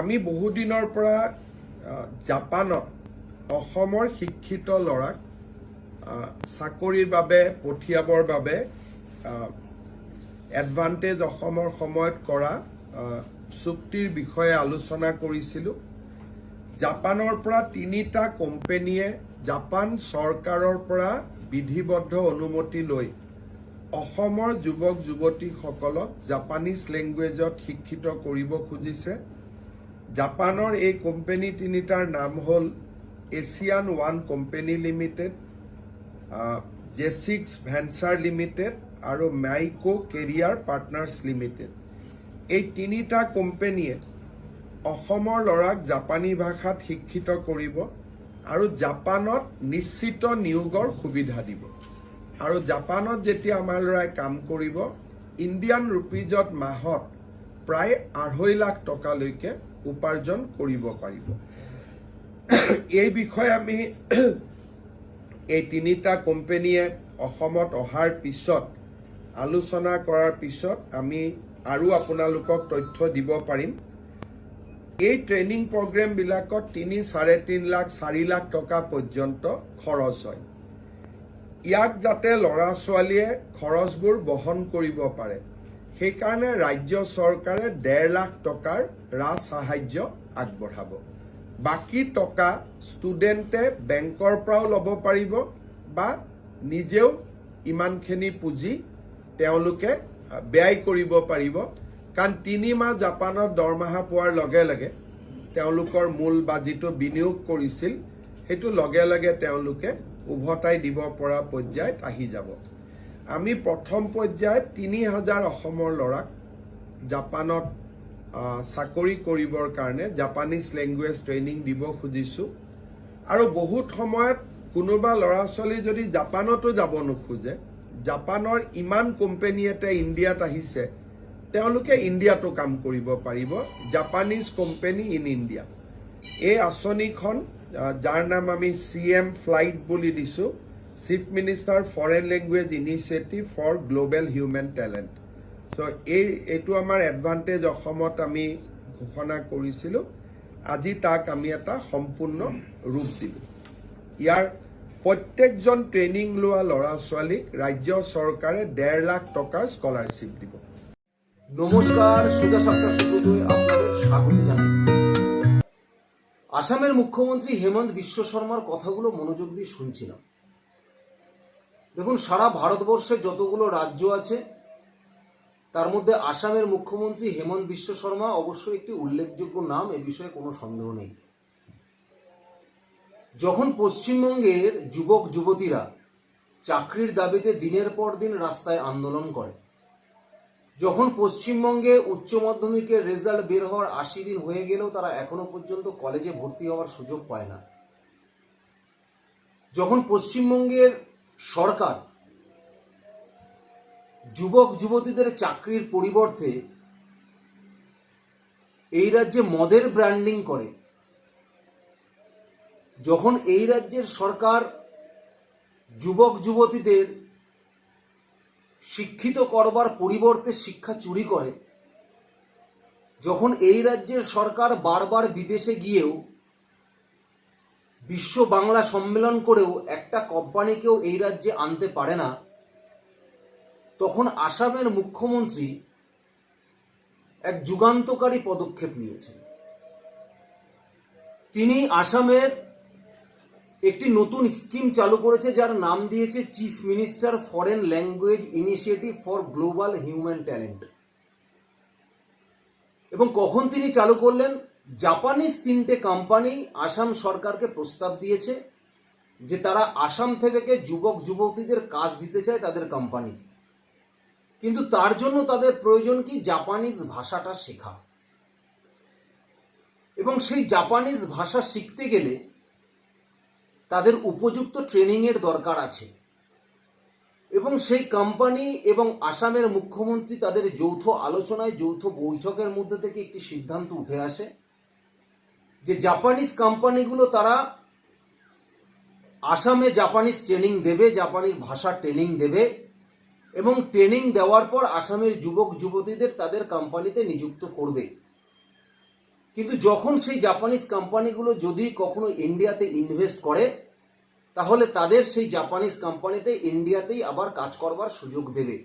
আমি বহুদিনৰ পৰা জাপানত অসমৰ শিক্ষিত ল'ৰাক চাকৰিৰ বাবে পঠিয়াবৰ বাবে এডভান্টেজ অসমৰ সময়ত কৰা চুক্তিৰ বিষয়ে আলোচনা কৰিছিলোঁ। জাপানৰ পৰা তিনিটা কোম্পেনীয়ে জাপান চৰকাৰৰ পৰা বিধিবদ্ধ অনুমতি লৈ অসমৰ যুৱক যুৱতীসকলক জাপানীজ লেংগুৱেজত শিক্ষিত কৰিব খুজিছে। জাপানৰ এই কোম্পেনী তিনিটাৰ নাম হ'ল Asian One company limited J six venture limited আৰু মাইকো কেৰিয়াৰ পাৰ্টনাৰ্ছ লিমিটেড। এই তিনিটা কোম্পেনীয়ে অসমৰ ল'ৰাক জাপানী ভাষাত শিক্ষিত কৰিব আৰু জাপানত নিশ্চিত নিয়োগৰ সুবিধা দিব। আৰু জাপানত যেতিয়া আমাৰ ল'ৰাই কাম কৰিব, ইণ্ডিয়ান ৰুপিজত মাহত প্ৰায় আঢ়ৈ লাখ টকালৈকে উপাৰ্জন কৰিব পাৰিব। এই বিষয়ে আমি এই তিনিটা কোম্পেনীয়ে অসমত অহাৰ পিছত আলোচনা কৰাৰ পিছত আমি আৰু আপোনালোকক তথ্য দিব পাৰিম। এই ট্ৰেইনিং প্ৰগ্ৰেমবিলাকত তিনি চাৰে তিনি লাখ চাৰি লাখ টকা পৰ্যন্ত খৰচ হয়। ইয়াক যাতে ল'ৰা ছোৱালীয়ে খৰচবোৰ বহন কৰিব পাৰে। সেইকাৰণে ৰাজ্য চৰকাৰে ডেৰ লাখ টকাৰ ৰাজ সাহাৰ্য আগবঢ়াব। বাকী টকা ষ্টুডেণ্টে বেংকৰ পৰাও ল'ব পাৰিব বা নিজেও ইমানখিনি পুঁজি তেওঁলোকে ব্যয় কৰিব পাৰিব। কাৰণ তিনি মাহ জাপানত দৰমহা পোৱাৰ লগে লগে তেওঁলোকৰ মূল বা যিটো বিনিয়োগ কৰিছিল সেইটো লগে লগে তেওঁলোকে উভতাই দিব পৰা পৰ্যায়ত আহি যাব। আমি প্ৰথম পৰ্যায়ত তিনি হাজাৰ অসমৰ ল'ৰাক জাপানত চাকৰি কৰিবৰ কাৰণে জাপানীজ লেংগুৱেজ ট্ৰেইনিং দিব খুজিছোঁ। আৰু বহুত সময়ত কোনোবা ল'ৰা ছোৱালী যদি জাপানতো যাব নোখোজে, জাপানৰ ইমান কোম্পেনী এটা ইণ্ডিয়াত আহিছে, তেওঁলোকে ইণ্ডিয়াতো কাম কৰিব পাৰিব, জাপানীজ কোম্পেনী ইন ইণ্ডিয়া। এই আঁচনিখন যাৰ নাম আমি চি এম ফ্লাইট বুলি দিছোঁ chief minister foreign language initiative for global human talent show' এই, এইটো আমাৰ এডভান্টেজ অসমত আমি ঘোষণা কৰিছিলোঁ। আজি তাক আমি এটা সম্পূৰ্ণ ৰূপ দিলোঁ। ইয়াৰ প্ৰত্যেকজন ট্ৰেইনিং লোৱা ল'ৰা ছোৱালীক ৰাজ্য চৰকাৰে ডেৰ লাখ টকাৰ স্কলাৰশ্বিপ দিব। নমস্কার সোজা সাপটা সুব্রতয় আপনাদের স্বাগত জানাই আসামের মুখ্যমন্ত্রী হেমন্ত বিশ্ব শর্মার কথাগুলো মনোযোগ দিয়ে শুনছিলাম। দেখুন, সারা ভারতবর্ষে যতগুলো রাজ্য আছে, তার মধ্যে আসামের মুখ্যমন্ত্রী হেমন্ত বিশ্ব শর্মা অবশ্যই একটি উল্লেখযোগ্য নাম, এ বিষয়ে কোনো সন্দেহ নেই। যখন পশ্চিমবঙ্গের যুবক, যুবতীরা চাকরির দাবিতে দিনের পর দিন রাস্তায় আন্দোলন করে, যখন পশ্চিমবঙ্গে উচ্চ মাধ্যমিকের রেজাল্ট বের হওয়ার আশি দিন হয়ে গেলেও তারা এখনও পর্যন্ত কলেজে ভর্তি হওয়ার সুযোগ পায় না, যখন পশ্চিমবঙ্গের সরকার যুবক যুবতীদের চাকরির পরিবর্তে এই রাজ্যে মদের ব্র্যান্ডিং করে। যখন এই রাজ্যের সরকার যুবক যুবতীদের শিক্ষিত করবার পরিবর্তে শিক্ষা চুরি করে, যখন এই রাজ্যের সরকার বারবার বিদেশে গিয়েও বিশ্ব বাংলা সম্মেলন করেও একটা কোম্পানিকেও এই রাজ্যে আনতে পারে না, তখন আসামের মুখ্যমন্ত্রী এক যুগান্তকারী পদক্ষেপ নিয়েছেন। তিনি আসামের একটি নতুন স্কিম চালু করেছে, যার নাম দিয়েছে chief minister foreign language initiative for global human talent এবং কখন তিনি চালু করলেন? জাপানিজ তিনটে কোম্পানি আসাম সরকারকে প্রস্তাব দিয়েছে যে তারা আসাম থেকে যুবক, যুবতীদের কাজ দিতে চায় তাদের কোম্পানিতে কিন্তু তার জন্য তাদের প্রয়োজন কি? জাপানিজ ভাষাটা শেখা। এবং সেই জাপানিজ ভাষা শিখতে গেলে তাদের উপযুক্ত ট্রেনিংয়ের দরকার আছে। এবং সেই কোম্পানি এবং আসামের মুখ্যমন্ত্রী তাদের যৌথ আলোচনায়, যৌথ বৈঠকের মধ্যে থেকে একটি সিদ্ধান্ত উঠে আসে। যে জাপানিজ কোম্পানিগুলো তারা আসামে জাপানিজ ট্রেনিং দেবে জাপানিজ ভাষার ট্রেনিং দেবে এবং ট্রেনিং দেওয়ার পর আসামের যুবক যুবতীদের তাদের কোম্পানিতে নিযুক্ত করবে। কিন্তু যখন সেই জাপানিজ কোম্পানিগুলো যদি কখনো ইন্ডিয়াতে ইনভেস্ট করে, তাহলে তাদের সেই জাপানিজ কোম্পানিতে ইন্ডিয়াতেই আবার কাজ করবার সুযোগ দেবে।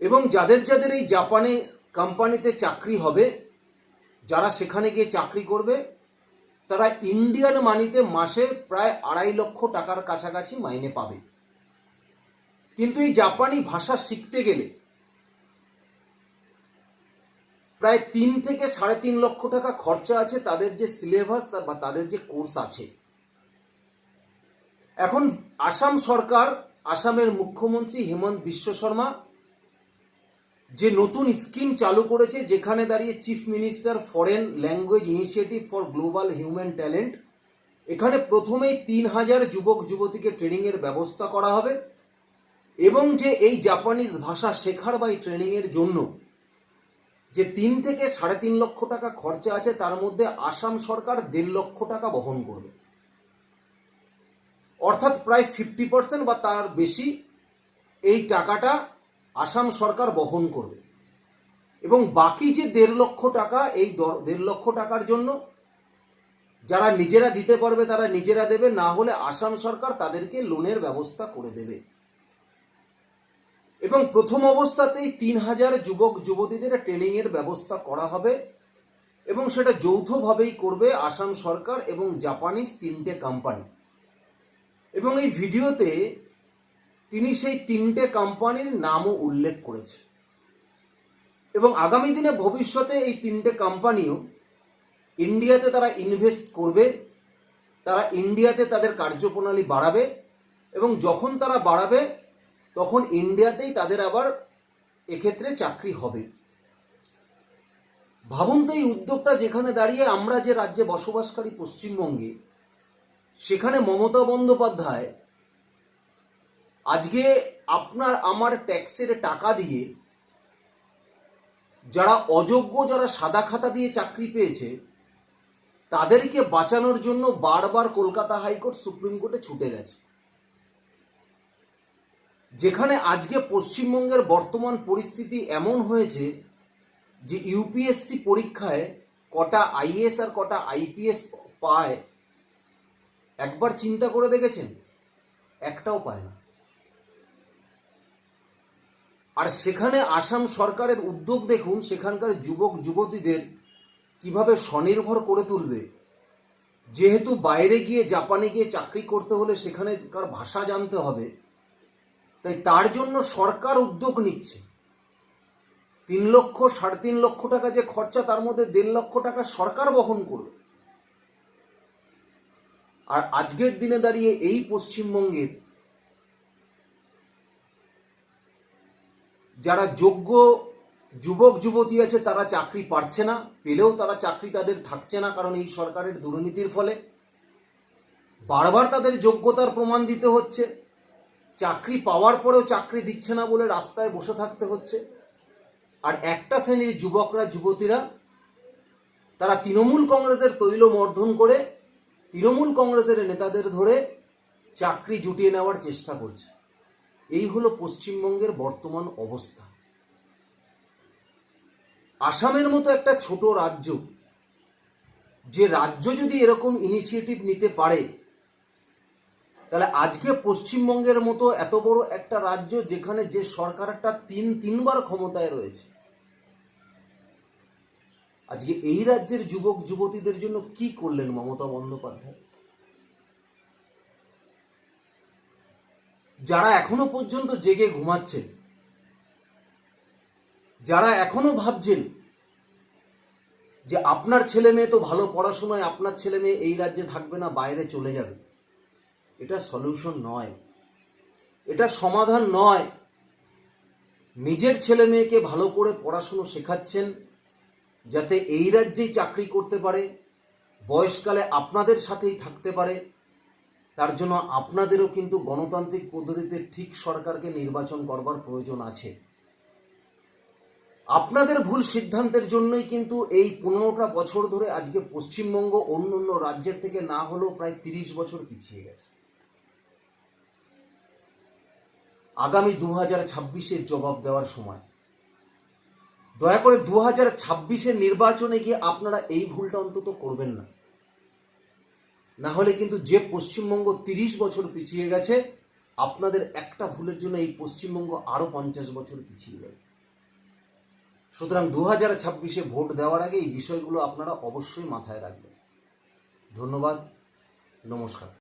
এবং যাদের যাদের এই জাপানে কোম্পানিতে চাকরি হবে যারা সেখানে গিয়ে চাকরি করবে, তারা ইন্ডিয়ান মানিতে মাসে প্রায় আড়াই লক্ষ টাকার কাছাকাছি মাইনে পাবে। কিন্তু এই জাপানি ভাষা শিখতে গেলে প্রায় তিন থেকে সাড়ে তিন লক্ষ টাকা খরচা আছে তাদের যে সিলেবাস বা তাদের যে কোর্স আছে। এখন আসাম সরকার, আসামের মুখ্যমন্ত্রী হেমন্ত বিশ্ব শর্মা যে নতুন স্কিম চালু করেছে, যেখানে দাঁড়িয়ে chief minister foreign language initiative for global human talent এখানে প্রথমেই তিন হাজার যুবক যুবতীকে ট্রেনিংয়ের ব্যবস্থা করা হবে। এবং যে এই জাপানিজ ভাষা শেখার বা এই ট্রেনিংয়ের জন্য যে তিন থেকে সাড়ে তিন লক্ষ টাকা খরচা আছে, তার মধ্যে আসাম সরকার দেড় লক্ষ টাকা বহন করবে। অর্থাৎ প্রায় ফিফটি পার্সেন্ট বা তার বেশি এই টাকাটা আসাম সরকার বহন করবে। এবং বাকি যে দেড় লক্ষ টাকা, এই দেড় লক্ষ টাকার জন্য যারা নিজেরা দিতে পারবে, তারা নিজেরা দেবে, না হলে আসাম সরকার তাদেরকে লোনের ব্যবস্থা করে দেবে। এবং প্রথম অবস্থাতেই তিন হাজার যুবক, যুবতীদের ট্রেনিংয়ের ব্যবস্থা করা হবে এবং সেটা যৌথভাবেই করবে আসাম সরকার এবং জাপানিজ তিনটে কোম্পানি এবং এই ভিডিওতে তিনি সেই তিনটে কোম্পানির নামও উল্লেখ করেছে। এবং আগামী দিনে ভবিষ্যতে এই তিনটে কোম্পানিও ইন্ডিয়াতে তারা ইনভেস্ট করবে, তারা ইন্ডিয়াতে তাদের কার্যপ্রণালী বাড়াবে এবং যখন তারা বাড়াবে, তখন ইন্ডিয়াতেই তাদের আবার এক্ষেত্রে চাকরি হবে। ভাবুন তো এই উদ্যোগটা যেখানে দাঁড়িয়ে আমরা যে রাজ্যে বসবাসকারী পশ্চিমবঙ্গে, সেখানে মমতা বন্দ্যোপাধ্যায় আজকে আপনার আমার ট্যাক্সের টাকা দিয়ে যারা অযোগ্য, যারা সাদা খাতা দিয়ে চাকরি পেয়েছে, তাদেরকে বাঁচানোর জন্য বারবার কলকাতা হাইকোর্ট সুপ্রিম কোর্টে ছুটে গেছে। যেখানে আজকে পশ্চিমবঙ্গের বর্তমান পরিস্থিতি এমন হয়েছে যে ইউপিএসসি পরীক্ষায় কটা আইএস আর কটা আইপিএস পায়, একবার চিন্তা করে দেখেছেন? একটাও পায় না। আর সেখানে আসাম সরকারের উদ্যোগ দেখুন, সেখানকার যুবক, যুবতীদের কীভাবে স্বনির্ভর করে তুলবে। যেহেতু বাইরে গিয়ে জাপানে গিয়ে চাকরি করতে হলে সেখানেকার ভাষা জানতে হবে, তাই তার জন্য সরকার উদ্যোগ নিচ্ছে। তিন লক্ষ, সাড়ে তিন লক্ষ টাকা যে খরচা, তার মধ্যে দেড় লক্ষ টাকা সরকার বহন করবে। আর আজকের দিনে দাঁড়িয়ে এই পশ্চিমবঙ্গের যারা যোগ্য যুবক, যুবতী আছে, তারা চাকরি পাচ্ছে না। পেলেও তারা চাকরি তাদের থাকছে না, কারণ এই সরকারের দুর্নীতির ফলে। বারবার তাদের যোগ্যতার প্রমাণ দিতে হচ্ছে। চাকরি পাওয়ার পরেও চাকরি দিচ্ছে না বলে রাস্তায় বসে থাকতে হচ্ছে। আর একটা শ্রেণির যুবকরা, যুবতীরা, তারা তৃণমূল কংগ্রেসের তৈল মর্ধন করে, তৃণমূল কংগ্রেসের নেতাদের ধরে চাকরি জুটিয়ে নেওয়ার চেষ্টা করছে। এই হলো পশ্চিমবঙ্গের বর্তমান অবস্থা। আসামের মতো একটা ছোট রাজ্য, যে রাজ্য যদি এরকম ইনিশিয়েটিভ নিতে পারে, তাহলে আজকে পশ্চিমবঙ্গের মতো এত বড় একটা রাজ্য যেখানে যে সরকারটা তিন, তিনবার ক্ষমতায় রয়েছে, আজকে এই রাজ্যের যুবক, যুবতীদের জন্য কি করলেন মমতা বন্দ্যোপাধ্যায়? যারা এখনও পর্যন্ত জেগে ঘুমাচ্ছেন, যারা এখনও ভাবছেন যে আপনার ছেলে মেয়ে তো ভালো পড়াশোনায়, আপনার ছেলে মেয়ে এই রাজ্যে থাকবে না, বাইরে চলে যাবে। এটা সলিউশন নয়। এটা সমাধান নয়। নিজের ছেলে মেয়েকে ভালো করে পড়াশুনো শেখাচ্ছেন যাতে এই রাজ্যেই চাকরি করতে পারে, বয়সকালে আপনাদের সাথেই থাকতে পারে তার জন্য আপনাদেরও কিন্তু গণতান্ত্রিক পদ্ধতিতে ঠিক সরকারকে নির্বাচন করবার প্রয়োজন আছে। আপনাদের ভুল সিদ্ধান্তের জন্যই কিন্তু এই পনেরোটা বছর ধরে আজকে পশ্চিমবঙ্গ অন্য অন্য রাজ্যের থেকে না হলেও প্রায় তিরিশ বছর পিছিয়ে গেছে। আগামী দু হাজার ছাব্বিশের জবাব দেওয়ার সময়। দয়া করে দু হাজার ছাব্বিশের নির্বাচনে গিয়ে আপনারা এই ভুলটা অন্তত করবেন না। না হলে কিন্তু যে পশ্চিমবঙ্গ তিরিশ বছর পিছিয়ে গেছে, আপনাদের একটা ভুলের জন্য এই পশ্চিমবঙ্গ আরও পঞ্চাশ বছর পিছিয়ে যাবে। সুতরাং দু হাজার ছাব্বিশে ভোট দেওয়ার আগে এই বিষয়গুলো আপনারা অবশ্যই মাথায় রাখবেন। ধন্যবাদ, নমস্কার।